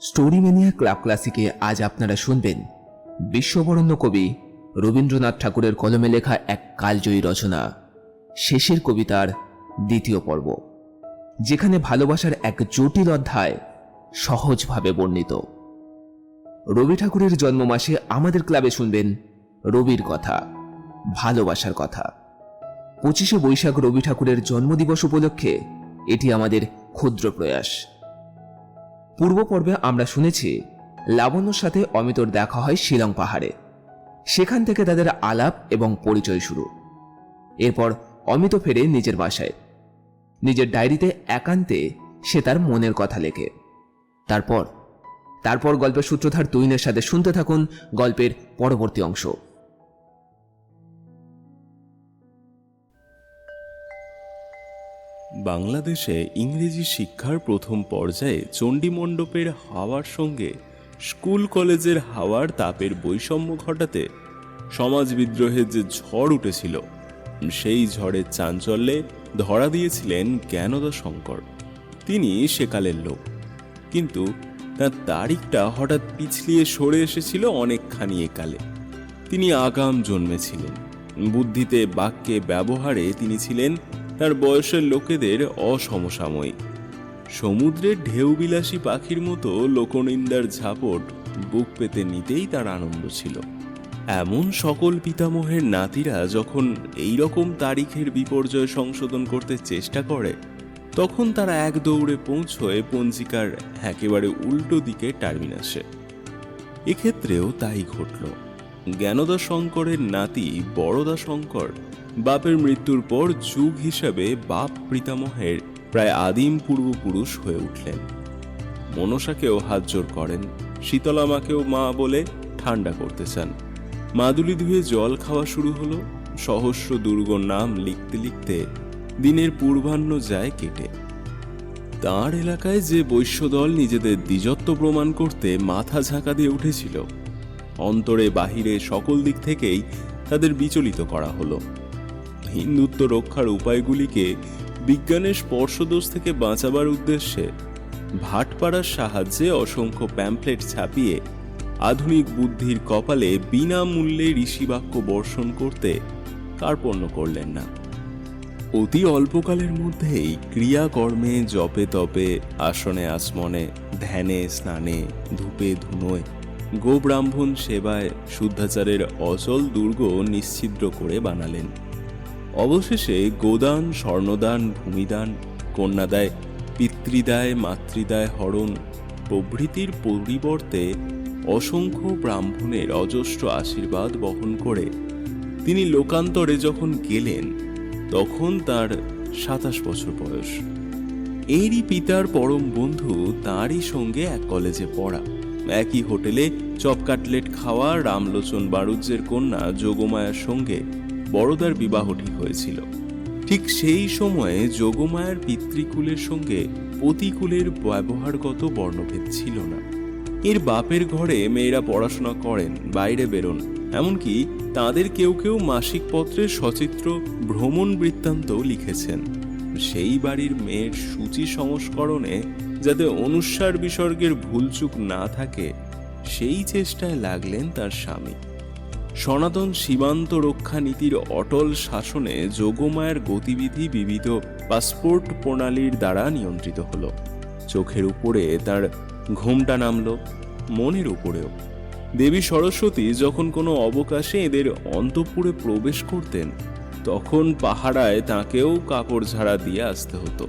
Story mania club ক্লাসিকে আজ আপনারা শুনবেন বিশ্ববরণ্য কবি রবীন্দ্রনাথ ঠাকুরের কলমে লেখা এক কালজয়ী রচনা। শেষের কবিতার দ্বিতীয় পর্ব। যেখানে ভালোবাসার এক জটিল অধ্যায় সহজভাবে বর্ণিত। রবি ঠাকুরের জন্ম মাসে আমাদের ক্লাবে শুনবেন রবির কথা, ভালোবাসার কথা। পঁচিশে বৈশাখ রবি ঠাকুরের জন্মদিবস উপলক্ষে এটি আমাদের ক্ষুদ্র প্রয়াস। পূর্ব পর্বে আমরা শুনেছি, লাবণ্যর সাথে অমিতর দেখা হয় শিলং পাহাড়ে। সেখান থেকে তাদের আলাপ এবং পরিচয় শুরু। এরপর অমিত ফেরে নিজের বাসায়। নিজের ডায়েরিতে একান্তে সে তার মনের কথা লেখে। তারপর তারপর গল্পের সূত্রধার তুইনের সাথে শুনতে থাকুন গল্পের পরবর্তী অংশ। বাংলাদেশে ইংরেজি শিক্ষার প্রথম পর্যায়ে চণ্ডীমণ্ডপের হাওয়ার সঙ্গে স্কুল কলেজের হাওয়ার তাপের বৈষম্য ঘটাতে সমাজ বিদ্রোহের যে ঝড় উঠেছিল, সেই ঝড়ের চাঞ্চল্যে ধরা দিয়েছিলেন জ্ঞানদা শঙ্কর। তিনি সেকালের লোক। কিন্তু তার তারিখটা হঠাৎ পিছলিয়ে সরে এসেছিল অনেকখানি একালে। তিনি আগাম জন্মেছিলেন। বুদ্ধিতে বাক্যে ব্যবহারে তিনি ছিলেন তার বয়সের লোকেদের অসমসাময়িক। সমুদ্রের ঢেউবিলাসী পাখির মতো লোকনিন্দার ঝাপট বুক পেতে নিতেই তার আনন্দ ছিল। এমন সকল পিতামহের নাতিরা যখন এই রকম তারিখের বিপর্যয় সংশোধন করতে চেষ্টা করে, তখন তারা এক দৌড়ে পৌঁছয় পঞ্জিকার একেবারে উল্টো দিকে টার্মিনাসে এক্ষেত্রেও তাই ঘটল। জ্ঞানদা শঙ্করের নাতি বড়দা শঙ্কর বাপের মৃত্যুর পর যুগ হিসাবে বাপ পিতামহের প্রায় আদিম পূর্বপুরুষ হয়ে উঠলেন। মনসাকেও হাত জোর করেন, শীতলামাকেও মা বলে ঠান্ডা করতে চান। মাদুলি ধুয়ে জল খাওয়া শুরু হলো, সহস্র দুর্গ নাম লিখতে লিখতে দিনের পূর্বাহ্ন যায় কেটে। তার এলাকায় যে বৈশ্যদল নিজেদের দ্বিজত্ব প্রমাণ করতে মাথা ঝাঁকা দিয়ে উঠেছিল, অন্তরে বাহিরে সকল দিক থেকেই তাদের বিচলিত করা হলো। হিন্দুত্ব রক্ষার উপায়গুলিকে বিজ্ঞানের স্পর্শদোষ থেকে বাঁচাবার উদ্দেশ্যে ভাটপাড়ার সাহায্যে অসংখ্য প্যাম্পলেট ছাপিয়ে আধুনিক বুদ্ধির কপালে বিনামূল্যে ঋষিবাক্য বর্ষণ করতে কার্পণ্য করলেন না। অতি অল্পকালের মধ্যেই ক্রিয়াকর্মে জপে তপে, আসনে আসমনে, ধ্যানে স্নানে, ধূপে ধুনোয়, গোব্রাহ্মণ সেবায় শুদ্ধাচারের অচল দুর্গ নিশ্ছিদ্র করে বানালেন। অবশেষে গোদান, স্বর্ণদান, ভূমিদান, কন্যাদায়, পিতৃদায়, মাতৃদায় হরণ প্রভৃতির পরিবর্তে অসংখ্য ব্রাহ্মণের অজস্র আশীর্বাদ বহন করে তিনি লোকান্তরে যখন গেলেন, তখন তার সাতাশ বছর বয়স। এরই পিতার পরম বন্ধু তাঁরই সঙ্গে এক কলেজে পড়া। একই হোটেলে চপ কাটলেট খাওয়া, রামলোচন বাড়ুজ্যের কন্যা যোগমায়ার সঙ্গে বড়দার বিবাহ ঠিক হয়েছিল। ঠিক সেই সময়ে যোগমায়ার পিতৃকুলের সঙ্গে পতিকুলের ব্যবহারগত বর্ণভেদ ছিল না। এর বাপের ঘরে মেয়েরা পড়াশোনা করেন, বাইরে বেরোন, এমনকি তাদের কেউ কেউ মাসিক পত্রে সচিত্র ভ্রমণ বৃত্তান্ত লিখেছেন। সেই বাড়ির মেয়ের সূচি সংস্করণে যাতে অনুস্বার বিসর্গের ভুলচুক না থাকে, সেই চেষ্টায় লাগলেন তার স্বামী। সনাতন সীমান্ত রক্ষা নীতির অটল শাসনে যোগমায়ের গতিবিধি বিবিধ পাসপোর্ট প্রণালীর দ্বারা নিয়ন্ত্রিত হল। চোখের উপরে তার ঘোমটা নামলো, মনের উপরেও। দেবী সরস্বতী যখন কোনো অবকাশে এদের অন্তপুরে প্রবেশ করতেন, তখন পাহারায় তাকেও কাপড় ঝাড়া দিয়ে আসতে হতো।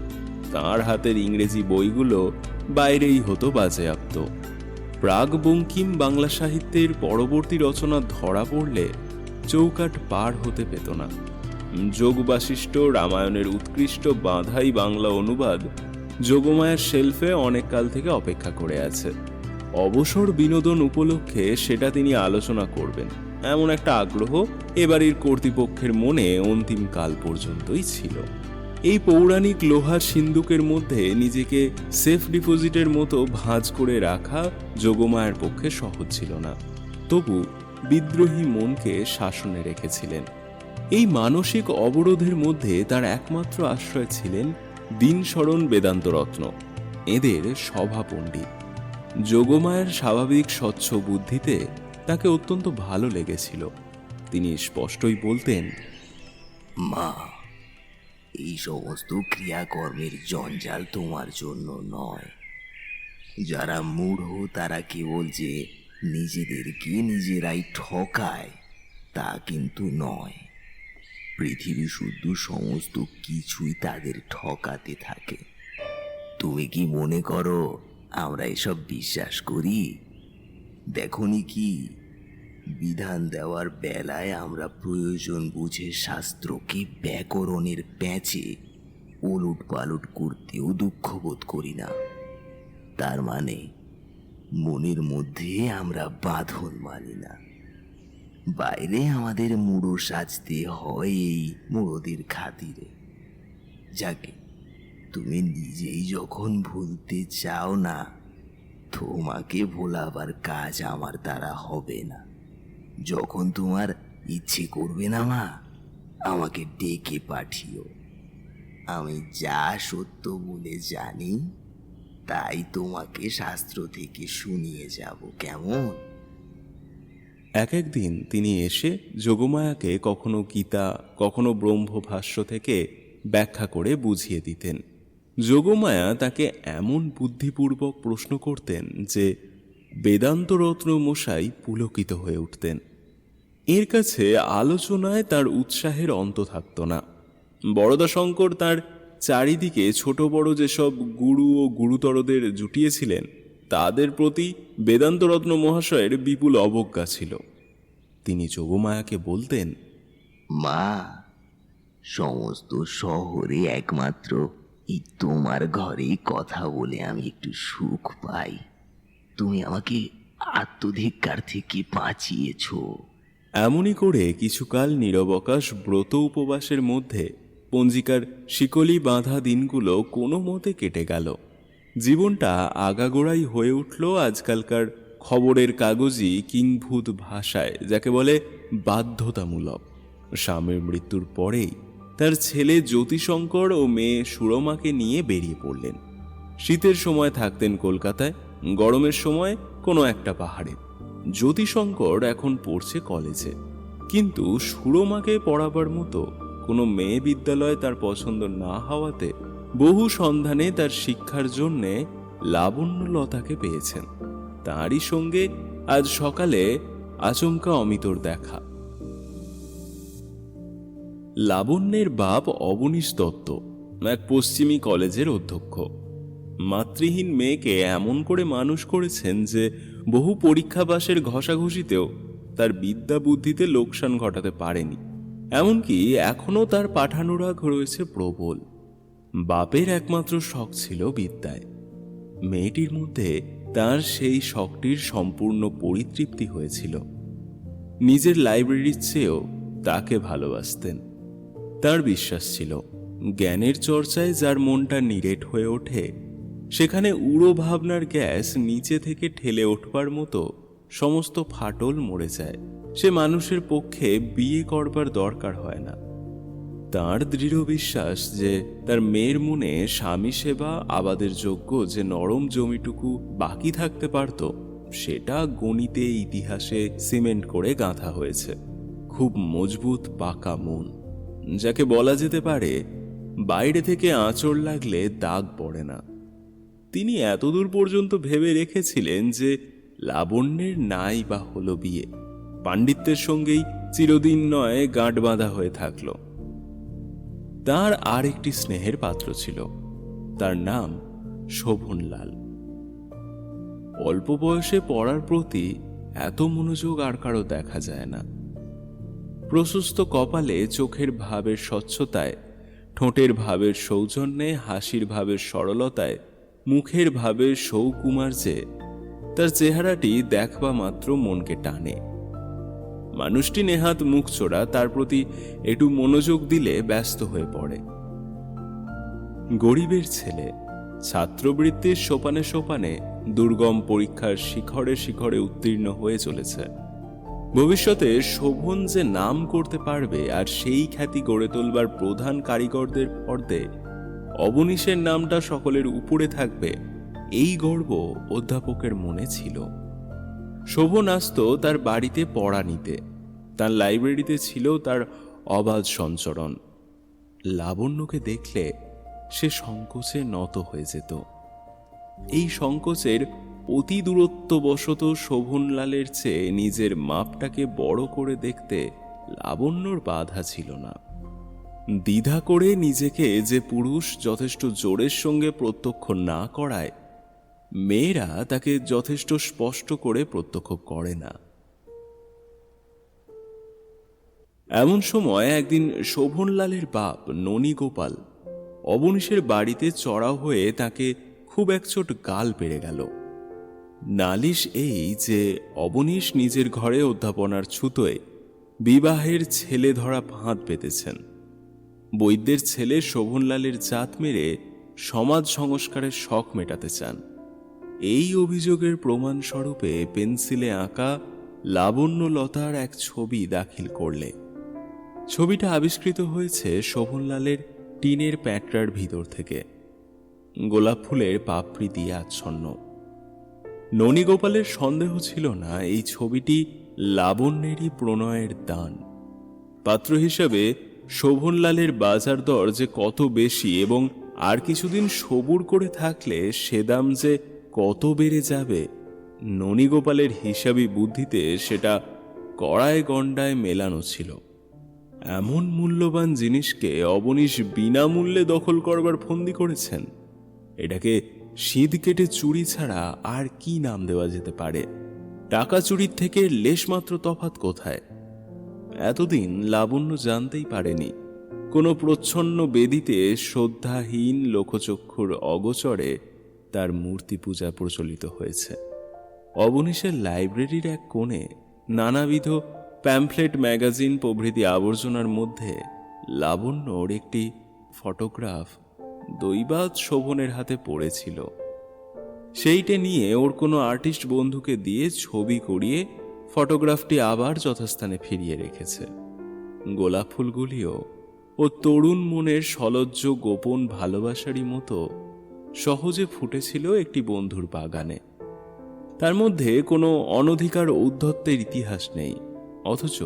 তার হাতের ইংরেজি বইগুলো বাইরেই হতো বাজেয়াপ্ত। প্রাগ বঙ্কিম বাংলা সাহিত্যের পরবর্তী রচনা ধরা পড়লে চৌকাট পার হতে পেত না। যোগ বাশিষ্ঠ রামায়ণের উৎকৃষ্ট বাঁধাই বাংলা অনুবাদ যোগমায়ের শেলফে অনেক কাল থেকে অপেক্ষা করে আছে। অবসর বিনোদন উপলক্ষে সেটা তিনি আলোচনা করবেন। এমন একটা আগ্রহ এবারের কর্তৃপক্ষের মনে অন্তিম কাল পর্যন্তই ছিল। এই পৌরাণিক লোহার সিন্দুকের মধ্যে নিজেকে সেফ ডিপোজিটের মতো ভাঁজ করে রাখা যোগমায়ের পক্ষে সহজ ছিল না। তবু বিদ্রোহী মনকে শাসনে রেখেছিলেন। এই মানসিক অবরোধের মধ্যে তার একমাত্র আশ্রয় ছিলেন দিনস্মরণ বেদান্ত রত্ন এদের সভা পণ্ডিত যোগমায়ের স্বাভাবিক স্বচ্ছ বুদ্ধিতে তাকে অত্যন্ত ভালো লেগেছিল। তিনি স্পষ্টই বলতেন, মা এই সমস্ত ক্রিয়াকর্মের জঞ্জাল তোমার জন্য নয়। যারা মূঢ়, তারা কেবল যে নিজেদেরকে নিজেরাই ঠকায়, তা কিন্তু নয়। পৃথিবী শুদ্ধ সমস্ত কিছুই তাদের ঠকাতে থাকে। তুমি কি মনে করো আমরা এসব বিশ্বাস করি? দেখনি কি? বিধান দেওয়ার বেলায় আমরা প্রয়োজন বুঝে শাস্ত্রকে ব্যাকরণের প্যাঁচে ওলুট পালুট করতেও দুঃখ বোধ করি না। তার মানে মনের মধ্যে আমরা বাঁধন মানি না। বাইরে আমাদের মুড়ো সাজতে হয় এই মুড়োদের খাতিরে। যাকে তুমি নিজেই যখন ভুলতে চাও না, তোমাকে ভোলাবার কাজ আমার দ্বারা হবে না। যখন তোমার ইচ্ছে করবে না, মা, আমাকে ডেকে পাঠিও। আমি যা সত্য বলে জানি, তাই তোমাকে শাস্ত্র থেকে শুনিয়ে যাব, কেমন? এক একদিন তিনি এসে যোগমায়াকে কখনো গীতা, কখনো ব্রহ্মভাষ্য থেকে ব্যাখ্যা করে বুঝিয়ে দিতেন। যোগমায়া তাকে এমন বুদ্ধিপূর্বক প্রশ্ন করতেন যে বেদান্ত রত্ন মশাই পুলকিত হয়ে উঠতেন। এর কাছে আলোচনায় তার উৎসাহের অন্ত থাকত না। বরদাশঙ্কর তার চারিদিকে ছোট বড় যেসব গুরু ও গুরুতরদের জুটিয়েছিলেন, তাদের প্রতি বেদান্তরত্ন মহাশয়ের বিপুল অবজ্ঞা ছিল। তিনি যোগমায়াকে বলতেন, মা, সমস্ত শহরে একমাত্র এই তোমার ঘরেই কথা বলে আমি একটু সুখ পাই। তুমি আমাকে আত্মধিকার থেকে বাঁচিয়েছো। এমনই করে কিছুকাল নিরবকাশ ব্রত উপবাসের মধ্যে পঞ্জিকার শিকলি বাঁধা দিনগুলো কোনো মতে কেটে গেল। জীবনটা আগাগোড়াই হয়ে উঠল আজকালকার খবরের কাগজই কিংভূত ভাষায়, যাকে বলে বাধ্যতামূলক। স্বামীর মৃত্যুর পরেই তার ছেলে জ্যোতিশঙ্কর ও মেয়ে সুরমাকে নিয়ে বেরিয়ে পড়লেন। শীতের সময় থাকতেন কলকাতায় গরমের সময় কোনো একটা পাহাড়ে। জ্যোতিশঙ্কর এখন পড়ছে কলেজে। কিন্তু সুরমাকে পড়াবার মতো কোনো মেয়ে বিদ্যালয় তার পছন্দ না হওয়াতে বহু সন্ধানে তার শিক্ষার জন্যে লাবণ্যলতাকে পেয়েছেন। তারই সঙ্গে আজ সকালে আচমকা অমিতর দেখা। লাবণ্যের বাপ অবনীশ দত্ত, এক পশ্চিমী কলেজের অধ্যক্ষ। মাতৃহীন মেয়েকে এমন করে মানুষ করেছেন যে বহু পরীক্ষাবাসের ঘষাঘষিতেও তার বিদ্যা বুদ্ধিতে লোকসান ঘটাতে পারেনি। এমনকি এখনও তার পাঠানোরাগ রয়েছে প্রবল। বাপের একমাত্র শখ ছিল বিদ্যায়। মেয়েটির মধ্যে তার সেই শখটির সম্পূর্ণ পরিতৃপ্তি হয়েছিল। নিজের লাইব্রেরির চেয়েও তাকে ভালোবাসতেন। তার বিশ্বাস ছিল, জ্ঞানের চর্চায় যার মনটা নিরেট হয়ে ওঠে সেখানে উড়ো ভাবনার গ্যাস নিচে থেকে ঠেলে উঠবার মতো সমস্ত ফাটল মরে যায়। সে মানুষের পক্ষে বিয়ে করবার দরকার হয় না। তার দৃঢ় বিশ্বাস যে তার মেয়ের মনে স্বামী সেবা, আবাদের যোগ্য যে নরম জমিটুকু বাকি থাকতে পারত, সেটা গণিতে, ইতিহাসে সিমেন্ট করে গাঁথা হয়েছে। খুব মজবুত পাকা মন, যাকে বলা যেতে পারে, বাইরে থেকে আঁচড় লাগলে দাগ পড়ে না। তিনি এতদূর পর্যন্ত ভেবে রেখেছিলেন যে লাবণ্যের নাই বা হলো বিয়ে। পাণ্ডিত্যের সঙ্গেই চিরদিন নয় গাঁট বাঁধা হয়ে থাকল। তার আর একটি স্নেহের পাত্র ছিল। তার নাম শোভনলাল। অল্প বয়সে পড়ার প্রতি এত মনোযোগ আর কারও দেখা যায় না। প্রশস্ত কপালে চোখের ভাবের স্বচ্ছতায়, ঠোঁটের ভাবের সৌজন্যে, হাসির ভাবের সরলতায় মুখের ভাবের সৌকুমার্যে তার চেহারাটি দেখবা মাত্র মনকে টানে। মানুষটি নেহাত মুখ চোরা, তার প্রতি একটু মনোযোগ দিলে ব্যস্ত হয়ে পড়ে। গরিবের ছেলে, ছাত্রবৃত্তির সোপানে সোপানে দুর্গম পরীক্ষার শিখরে শিখরে উত্তীর্ণ হয়ে চলেছে। ভবিষ্যতে শোভন যে নাম করতে পারবে আর সেই খ্যাতি গড়ে তোলবার প্রধান কারিগরদের পর্দে অবনীশের নামটা সকলের উপরে থাকবে। এই গর্ব অধ্যাপকের মনে ছিল। শোভন আসত তার বাড়িতে পড়া নিতে। তার লাইব্রেরিতে ছিল তার অবাধ সঞ্চরণ। লাবণ্যকে দেখলে সে সংকোচে নত হয়ে যেত। এই সংকোচের অতি দূরত্ববশত শোভনলালের চেয়ে নিজের মাপটাকে বড় করে দেখতে লাবণ্যর বাধা ছিল না। দ্বিধা করে নিজেকে যে পুরুষ যথেষ্ট জোরের সঙ্গে প্রত্যক্ষ না করায়, মেয়েরা তাকে যথেষ্ট স্পষ্ট করে প্রত্যক্ষ করে না। এমন সময় একদিন শোভনলালের বাপ ননী গোপাল অবনীশের বাড়িতে চড়াও হয়ে তাকে খুব একচোট গাল পেড়ে গেল। নালিশ এই যে অবনীশ নিজের ঘরে অধ্যাপনার ছুতোয় বিবাহের ছেলে ধরা ফাঁদ পেতেছেন। বৈদ্যের ছেলে শোভনলালের জাত মেরে সমাজ সংস্কারের শখ মেটাতে চান। এই অভিযোগের প্রমাণস্বরূপে পেন্সিলে আঁকা লাবণ্যলতার এক ছবি দাখিল করলে। ছবিটা আবিষ্কৃত হয়েছে শোভনলালের টিনের প্যাটরার ভিতর থেকে। গোলাপ ফুলের পাপড়ি দিয়ে আচ্ছন্ন। ননীগোপালের সন্দেহ ছিল না এই ছবিটি লাবণ্যেরই প্রণয়ের দান। পাত্র হিসাবে শোভনলালের বাজার দর যে কত বেশি এবং আর কিছুদিন সবুর করে থাকলে সে দাম যে কত বেড়ে যাবে, ননীগোপালের হিসাবি বুদ্ধিতে সেটা কড়ায় গণ্ডায় মেলানো ছিল। এমন মূল্যবান জিনিসকে অবনীশ বিনামূল্যে দখল করবার ফন্দি করেছেন। এটাকে শীত কেটে চুরি ছাড়া আর কি নাম দেওয়া যেতে পারে? টাকা চুরির থেকে লেশমাত্র তফাত কোথায়? এতদিন লাবণ্য জানতেই পারেনি। কোনো প্রচ্ছন্ন বেদিতে শ্রদ্ধাহীন লোকচক্ষুর অগোচরে তার মূর্তি পূজা প্রচলিত হয়েছে। অবনীশের লাইব্রেরির এক কোণে নানাবিধ প্যাম্পলেট ম্যাগাজিন প্রভৃতি আবর্জনার মধ্যে লাবণ্যর একটি ফটোগ্রাফ দৈবাত শোভনের হাতে পড়েছিল। সেইটে নিয়ে ওর কোনো আর্টিস্ট বন্ধুকে দিয়ে ছবি করিয়ে ফটোগ্রাফটি আবার যথাস্থানে ফিরিয়ে রেখেছে। গোলাপ ফুলগুলিও ও তরুণ মনের সলজ্জ গোপন ভালোবাসারই মতো সহজে ফুটেছিল একটি বন্ধুর বাগানে। তার মধ্যে কোনো অনধিকার ঔদ্ধত্যের ইতিহাস নেই, অথচ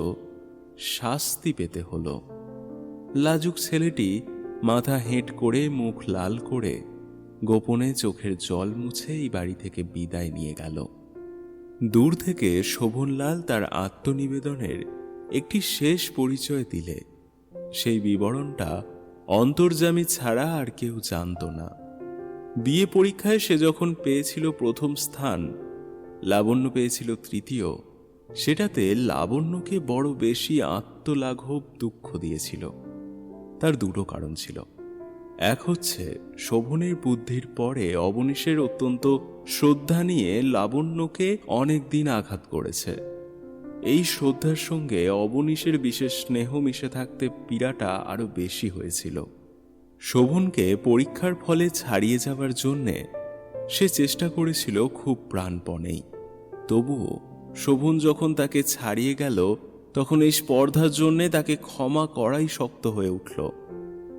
শাস্তি পেতে হলো। লাজুক ছেলেটি মাথা হেঁট করে মুখ লাল করে গোপনে চোখের জল মুছে এই বাড়ি থেকে বিদায় নিয়ে গেল। দূর থেকে শোভনলাল তার আত্মনিবেদনের একটি শেষ পরিচয় দিলে। সেই বিবরণটা অন্তর্জামী ছাড়া আর কেউ জানত না। বিয়ে পরীক্ষায় সে যখন পেয়েছিল প্রথম স্থান, লাবণ্য পেয়েছিল তৃতীয়, সেটাতে লাবণ্যকে বড় বেশি আত্মলাঘব দুঃখ দিয়েছিল। তার দুটো কারণ ছিল। এক হচ্ছে, শোভনের বুদ্ধির পরে অবনীশের অত্যন্ত শ্রদ্ধা নিয়ে লাবণ্যকে অনেক দিন আঘাত করেছে। এই শ্রদ্ধার সঙ্গে অবনীশের বিশেষ স্নেহ মিশে থাকতে পীড়াটা আরও বেশি হয়েছিল। শোভনকে পরীক্ষার ফলে ছাড়িয়ে যাবার জন্যে সে চেষ্টা করেছিল খুব প্রাণপণেই। তবুও শোভন যখন তাকে ছাড়িয়ে গেল, তখন এই স্পর্ধার জন্যে তাকে ক্ষমা করাই শক্ত হয়ে উঠল।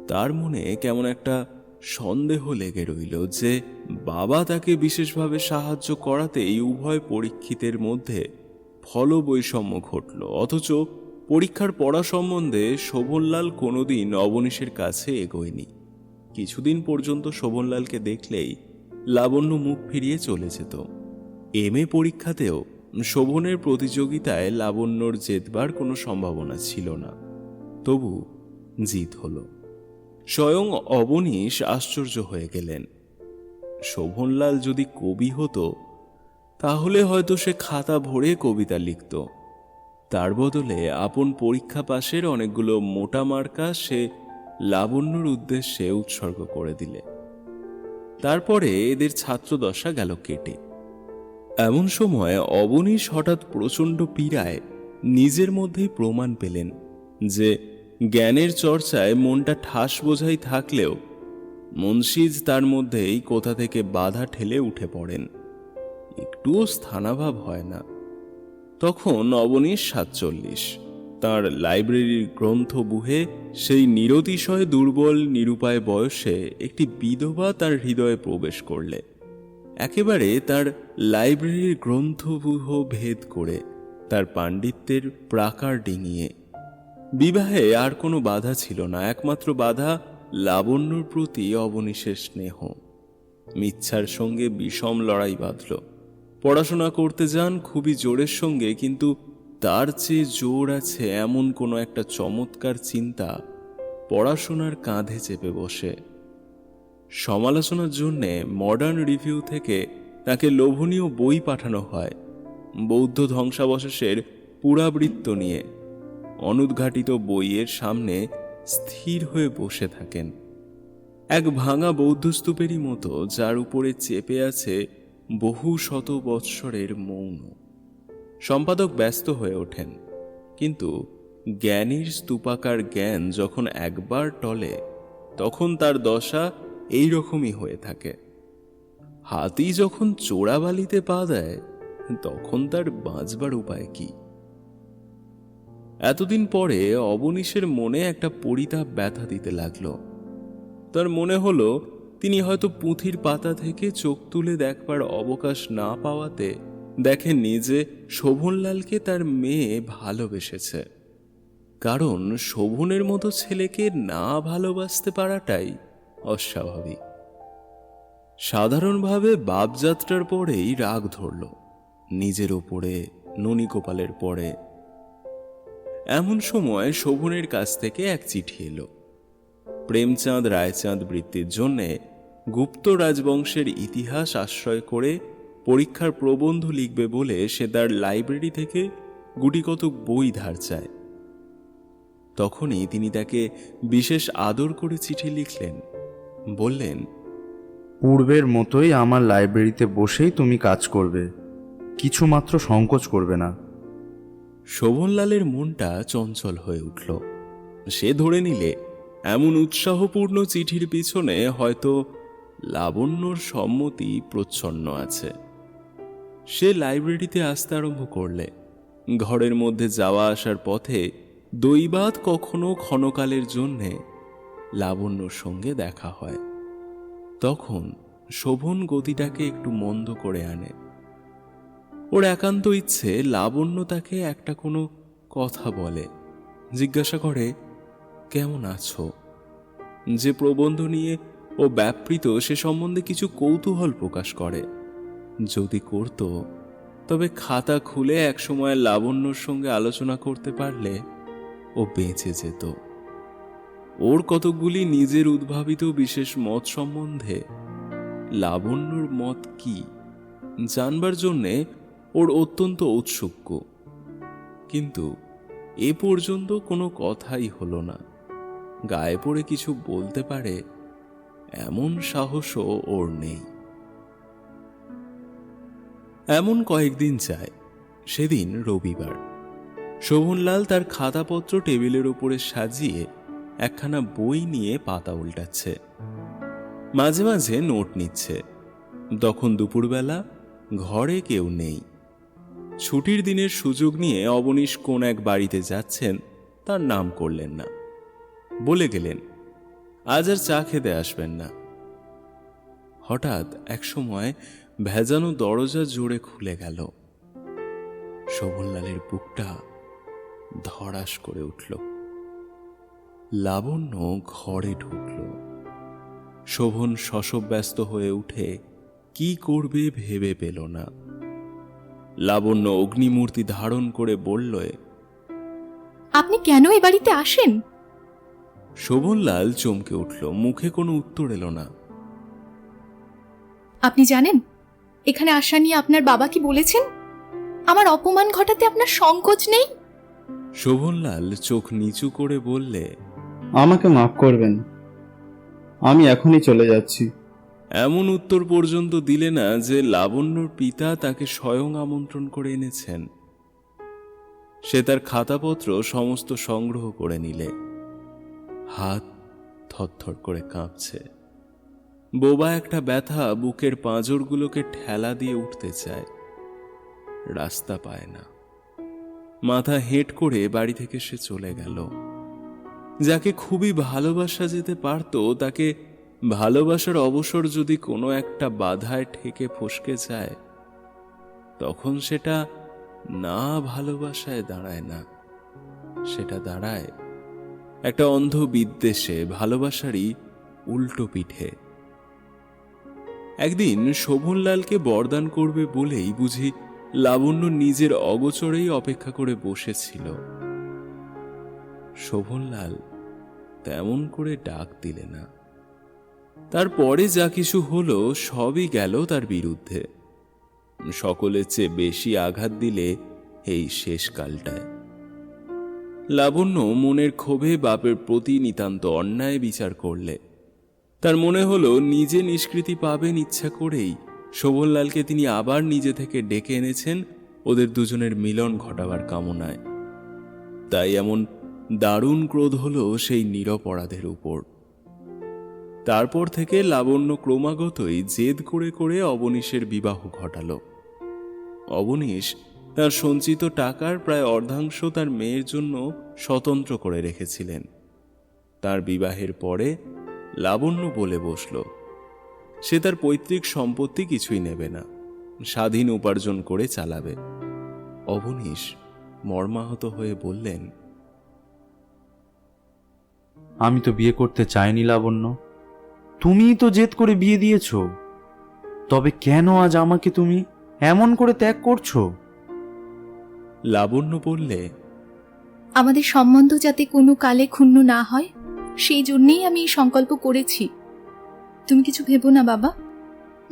তার মনে কেমন একটা সন্দেহ লেগে রইল যে বাবা তাকে বিশেষভাবে সাহায্য করাতেই উভয় পরীক্ষিতের মধ্যে ফলবৈষম্য ঘটল। অথচ পরীক্ষার পড়া সম্বন্ধে শোভনলাল কোনোদিন অবনীশের কাছে এগোয়নি। কিছুদিন পর্যন্ত শোভনলালকে দেখলেই লাবণ্য মুখ ফিরিয়ে চলে যেত। এম এ পরীক্ষাতেও শোভনের প্রতিযোগিতায় লাবণ্যর জেতবার কোনো সম্ভাবনা ছিল না। তবু জিত হলো। স্বয়ং অবনীশ আশ্চর্য হয়ে গেলেন। শোভনলাল যদি কবি হতো, তাহলে হয়তো সে খাতা ভরে কবিতা লিখত। তার বদলে আপন পরীক্ষা পাশের অনেকগুলো মোটা মার্কা সে লাবণ্যর উদ্দেশ্যে উৎসর্গ করে দিলে। তারপরে এদের ছাত্রদশা গেল কেটে। এমন সময় অবনীশ হঠাৎ প্রচণ্ড পীড়ায় নিজের মধ্যেই প্রমাণ পেলেন যে জ্ঞানের চর্চায় মনটা ঠাস বোঝাই থাকলেও মুন্সিজ তার মধ্যেই কোথা থেকে বাধা ঠেলে উঠে পড়েন। একটুও স্থানাভাব হয় না। তখন অবনীশ সাতচল্লিশ, তার লাইব্রেরির গ্রন্থ বুহে সেই নিরতিশয় দুর্বল নিরুপায় বয়সে একটি বিধবা তার হৃদয়ে প্রবেশ করলে। একেবারে তার লাইব্রেরির গ্রন্থবুহ ভেদ করে তার পাণ্ডিত্যের প্রাকার ডিঙিয়ে বিবাহে আর কোনো বাধা ছিল না, একমাত্র বাধা লাবণ্যর প্রতি অবনিশেষ স্নেহ। মিচ্ছার সঙ্গে বিষম লড়াই বাঁধল। পড়াশোনা করতে যান খুবই জোরের সঙ্গে, কিন্তু তার চেয়ে জোর আছে এমন কোনো একটা চমৎকার চিন্তা পড়াশোনার কাঁধে চেপে বসে। সমালোচনার জন্যে মডার্ন রিভিউ থেকে তাকে লোভনীয় বই পাঠানো হয়, বৌদ্ধ ধ্বংসাবশেষের পুরাবৃত্ত নিয়ে। অনুদ্ঘাটিত বইয়ের সামনে স্থির হয়ে বসে থাকেন। এক ভাঙা বৌদ্ধস্তূপেরই মতো, যার উপরে চেপে আছে বহু শত বৎসরের মৌন। সম্পাদক ব্যস্ত হয়ে ওঠেন, কিন্তু জ্ঞানীর স্তূপাকার জ্ঞান যখন একবার টলে, তখন তার দশা এই রকমই হয়ে থাকে। হাতি যখন চোরাবালিতে পা দেয়, তখন তার বাঁচবার উপায় কি? এতদিন পরে অবনীশের মনে একটা পরিতাপ ব্যথা দিতে লাগল। তার মনে হলো, তিনি হয়তো পুঁথির পাতা থেকে চোখ তুলে দেখবার অবকাশ না পাওয়াতে দেখেননি যে শোভনলালকে তার মেয়ে ভালোবেসেছে। কারণ শোভনের মতো ছেলেকে না ভালোবাসতে পারাটাই অস্বাভাবিক। সাধারণভাবে বাপযাত্রার পরেই রাগ ধরল। নিজের ওপরে, ননীগোপালের পরে। এমন সময় শোভনের কাছ থেকে এক চিঠি এলো। প্রেমচাঁদ, রায়চাঁদ বৃত্তির জন্যে গুপ্ত রাজবংশের ইতিহাস আশ্রয় করে পরীক্ষার প্রবন্ধ লিখবে বলে সে তার লাইব্রেরি থেকে গুটিকতক বই ধার চায়। তখনই তিনি তাকে বিশেষ আদর করে চিঠি লিখলেন। বললেন, পূর্বের মতোই আমার লাইব্রেরিতে বসেই তুমি কাজ করবে। কিছুমাত্র সংকোচ করবে না। শোভনলালের মনটা চঞ্চল হয়ে উঠল। সে ধরে নিলে, এমন উৎসাহপূর্ণ চিঠির পিছনে হয়তো লাবণ্যর সম্মতি প্রচ্ছন্ন আছে। সে লাইব্রেরিতে আসতে আরম্ভ করলে, ঘরের মধ্যে যাওয়া আসার পথে দৈবাত কখনো ক্ষণকালের জন্যে লাবণ্যর সঙ্গে দেখা হয়। তখন শোভন গতিটাকে একটু মন্দ করে আনে। ওর একান্ত ইচ্ছে লাবণ্য তাকে একটা কোনো কথা বলে। জিজ্ঞাসা করে, কেমন আছো? যে প্রবন্ধ নিয়ে ও ব্যাপৃত, সে সম্বন্ধে কিছু কৌতূহল প্রকাশ করে। যদি করত, তবে খাতা খুলে একসময় লাবণ্যর সঙ্গে আলোচনা করতে পারলে ও বেঁচে যেত। ওর কতকগুলি নিজের উদ্ভাবিত বিশেষ মত সম্বন্ধে লাবণ্যর মত কি, জানবার জন্যে ওর অত্যন্ত ঔৎসুক্য কিন্তু এ পর্যন্ত কোনো কথাই হলো না। গায়ে পড়ে কিছু বলতে পারে এমন সাহসও ওর নেই। এমন কয়েকদিন যায়, সেদিন রবিবার। শোভনলাল তার খাতাপত্র টেবিলের উপরে সাজিয়ে একখানা বই নিয়ে পাতা উল্টাচ্ছে। মাঝে মাঝে নোট নিচ্ছে। তখন দুপুরবেলা ঘরে কেউ নেই। ছুটির দিনের সুযোগ নিয়ে অবনীশ কোন এক বাড়িতে যাচ্ছেন, তার নাম করলেন না। বলে গেলেন, আজ আর চা খেতে আসবেন না। হঠাৎ একসময় ভেজানো দরজা জোরে খুলে গেল। শোভনলালের বুকটা ধড়াস করে উঠল। লাবণ্য ঘরে ঢুকল। শোভন শশব্যস্ত হয়ে উঠে, কি করবে ভেবে পেল না। লাবণ্য অগ্নিমূর্তি ধারণ করে বলল আপনি কেন এ বাড়িতে আসেন? শোভনলাল চমকে উঠল মুখে কোনো উত্তর এলো না। আপনি জানেন এখানে আসা নিয়ে আপনার বাবা কি বলেছেন? আমার অপমান ঘটাতে আপনার সংকোচ নেই? শোভনলাল চোখ নিচু করে বললে আমাকে মাফ করবেন। আমি এখনই চলে যাচ্ছি। এমন উত্তর পর্যন্ত দিলে না যে লাবণ্যর পিতা তাকে স্বয়ং আমন্ত্রণ করে এনেছেন। সে তার খাতাপত্র সমস্ত সংগ্রহ করে নিলে। হাত থরথর করে কাঁপছে। বোবা একটা ব্যথা বুকের পাঁজরগুলোকে ঠেলা দিয়ে উঠতে চায়। রাস্তা পায় না। মাথা হেঁট করে বাড়ি থেকে সে চলে গেল। যাকে খুবই ভালোবাসা যেতে পারত, তাকে ভালোবাসার অবসর যদি কোনো একটা বাধায় ঠেকে ফসকে যায়, তখন সেটা না ভালোবাসায় দাঁড়ায় না, সেটা দাঁড়ায় একটা অন্ধ বিদ্বেষে, ভালোবাসারই উল্টো পিঠে। একদিন শোভনলালকে বরদান করবে বলেই বুঝি লাবণ্য নিজের অগোচরেই অপেক্ষা করে বসেছিল। শোভনলাল তেমন করে ডাক দিলে না। তারপরে যা কিছু হলো, সবই গেল তার বিরুদ্ধে। সকলের চেয়ে বেশি আঘাত দিলে এই শেষকালটায় লাবণ্য মনের ক্ষোভে বাপের প্রতি নিতান্ত অন্যায় বিচার করলে। তার মনে হলো, নিজে নিষ্কৃতি পাবেন ইচ্ছা করেই। শোভনলালকে তিনি আবার নিজে থেকে ডেকে এনেছেন ওদের দুজনের মিলন ঘটাবার কামনায়। তাই এমন দারুণ ক্রোধ হলো সেই নিরপরাধের উপর। তারপর থেকে লাবণ্য ক্রমাগতই জেদ করে করে অবনীশের বিবাহ ঘটালো। অবনীশ তার সঞ্চিত টাকার প্রায় অর্ধাংশ তার মেয়ের জন্য স্বতন্ত্র করে রেখেছিলেন। তার বিবাহের পরে লাবণ্য বলে বসল, সে তার পৈতৃক সম্পত্তি কিছুই নেবে না, স্বাধীন উপার্জন করে চালাবে। অবনীশ মর্মাহত হয়ে বললেন, আমি তো বিয়ে করতে চাইনি লাবণ্য। তুমিই তো জেদ করে বিয়ে দিয়েছ। তবে কেন আজ আমাকে তুমি এমন করে ত্যাগ করছ? লাবণ্য বললে আমাদের সম্বন্ধ যাতে কোনো কালে ক্ষুণ্ণ না হয় সেই জন্যেই আমি এই সংকল্প করেছি। তুমি কিছু ভেবো না বাবা।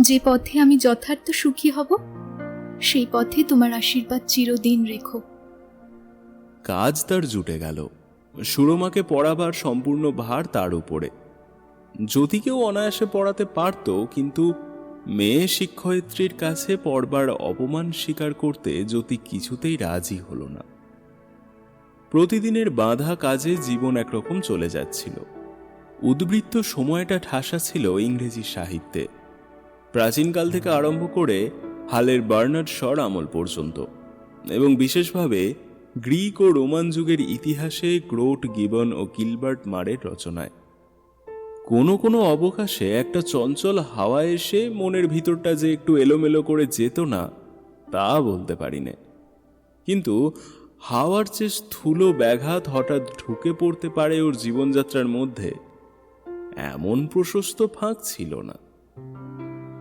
যে পথে আমি যথার্থ সুখী হব সেই পথে তোমার আশীর্বাদ চিরদিন রেখো। কাজ তার জুটে গেল। সুরমাকে পড়াবার সম্পূর্ণ ভার তার উপরে। জ্যোতিকেও অনায়াসে পড়াতে পারত, কিন্তু মেয়ে শিক্ষয়িত্রীর কাছে পড়বার অপমান স্বীকার করতে জ্যোতি কিছুতেই রাজি হলো না। প্রতিদিনের বাঁধা কাজে জীবন একরকম চলে যাচ্ছিল। উদ্বৃত্ত সময়টা ঠাসা ছিল ইংরেজি সাহিত্যে। প্রাচীনকাল থেকে আরম্ভ করে হালের বার্নার্ড শর আমল পর্যন্ত, এবং বিশেষভাবে গ্রিক ও রোমান যুগের ইতিহাসে গ্রোট গিবন ও গিলবার্ট মারের রচনায়। কোনো কোনো অবকাশে একটা চঞ্চল হাওয়া এসে মনের ভিতরটা যে একটু এলোমেলো করে যেত না, তা বলতে পারি না কিন্তু হাওয়ার যে স্থূল ব্যাঘাত হঠাৎ ঢুকে পড়তে পারে ওর জীবনযাত্রার মধ্যে, এমন প্রশস্ত ফাঁক ছিল না।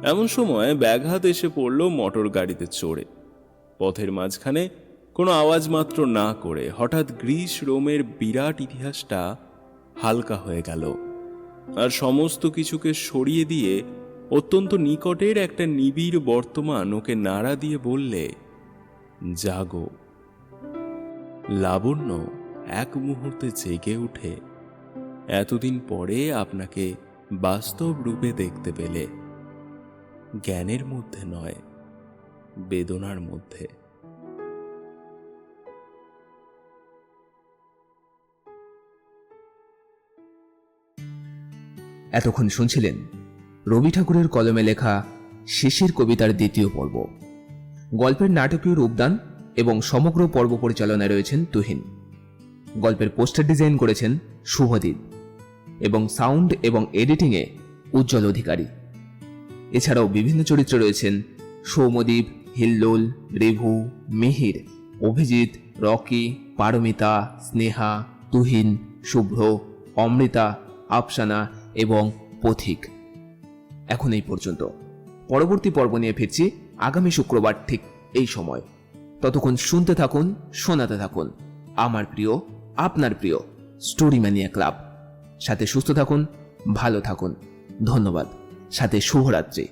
এমন সময় ব্যাঘাত এসে পড়ল মোটর গাড়িতে চড়ে। পথের মাঝখানে কোনো আওয়াজ মাত্র না করে হঠাৎ গ্রিস রোমের বিরাট ইতিহাসটা হালকা হয়ে গেল। আর সমস্ত কিছুকে সরিয়ে দিয়ে অত্যন্ত নিকটের একটা নিবিড় বর্তমান ওকে নাড়া দিয়ে বললে, জাগো। লাবণ্য এক মুহূর্তে জেগে উঠে এতদিন পরে আপনাকে বাস্তব রূপে দেখতে পেলে। জ্ঞানের মধ্যে নয়, বেদনার মধ্যে। এতক্ষণ শুনছিলেন রবি ঠাকুরের কলমে লেখা শেষের কবিতার দ্বিতীয় পর্ব। গল্পের নাটকীয় রূপদান এবং সমগ্র পর্ব পরিচালনায় রয়েছেন তুহিন। গল্পের পোস্টার ডিজাইন করেছেন শুভদীপ এবং সাউন্ড এবং এডিটিংয়ে উজ্জ্বল অধিকারী। এছাড়াও বিভিন্ন চরিত্রে রয়েছেন সৌমদীপ, হিল্লোল, রেভু, মিহির, অভিজিৎ, রকি, পারমিতা, স্নেহা, তুহিন, শুভ্র, অমৃতা, আফসানা এবং পথিক। এখন এই পর্যন্ত। পরবর্তী পর্ব নিয়ে ফিরছি আগামী শুক্রবার ঠিক এই সময়। ততক্ষণ শুনতে থাকুন, শোনাতে থাকুন। আমার প্রিয়, আপনার প্রিয় স্টোরি ম্যানিয়া ক্লাব। সাথে সুস্থ থাকুন, ভালো থাকুন। ধন্যবাদ। সাথে শুভরাত্রি।